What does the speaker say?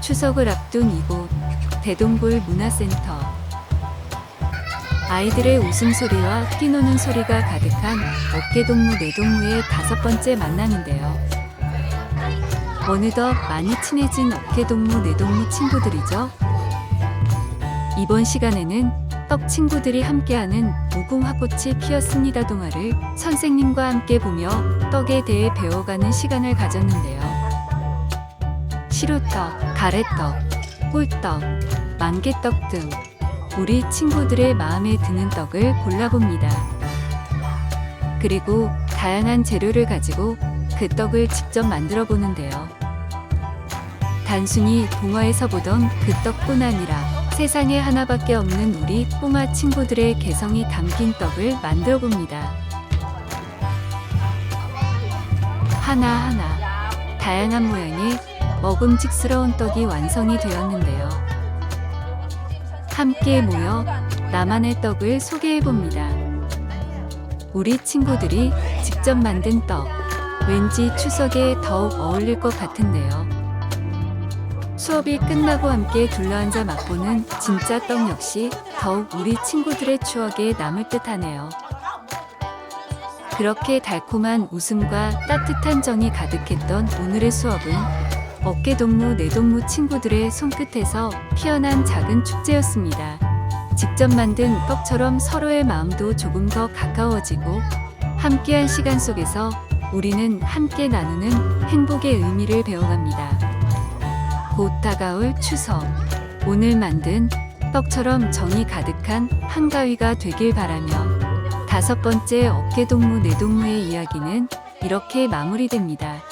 추석을 앞둔 이곳 대동굴 문화센터 아이들의 웃음소리와 뛰노는 소리가 가득한 어깨동무 내동무의 다섯 번째 만남인데요. 어느덧 많이 친해진 어깨동무 내동무 친구들이죠. 이번 시간에는 떡 친구들이 함께하는 무궁화꽃이 피었습니다 동화를 선생님과 함께 보며 떡에 대해 배워가는 시간을 가졌는데요. 시루떡, 가래떡, 꿀떡, 만개떡 등 우리 친구들의 마음에 드는 떡을 골라봅니다. 그리고 다양한 재료를 가지고 그 떡을 직접 만들어 보는데요. 단순히 동화에서 보던 그 떡뿐 아니라 세상에 하나밖에 없는 우리 꼬마 친구들의 개성이 담긴 떡을 만들어 봅니다. 하나하나 다양한 모양의 먹음직스러운 떡이 완성이 되었는데요. 함께 모여 나만의 떡을 소개해 봅니다. 우리 친구들이 직접 만든 떡, 왠지 추석에 더욱 어울릴 것 같은데요. 수업이 끝나고 함께 둘러앉아 맛보는 진짜 떡 역시 더욱 우리 친구들의 추억에 남을 듯 하네요. 그렇게 달콤한 웃음과 따뜻한 정이 가득했던 오늘의 수업은 어깨 동무 내 동무 친구들의 손끝에서 피어난 작은 축제였습니다. 직접 만든 떡처럼 서로의 마음도 조금 더 가까워지고 함께한 시간 속에서 우리는 함께 나누는 행복의 의미를 배워갑니다. 곧 다가올 추석. 오늘 만든 떡처럼 정이 가득한 한가위가 되길 바라며 다섯 번째 어깨동무 내동무의 이야기는 이렇게 마무리됩니다.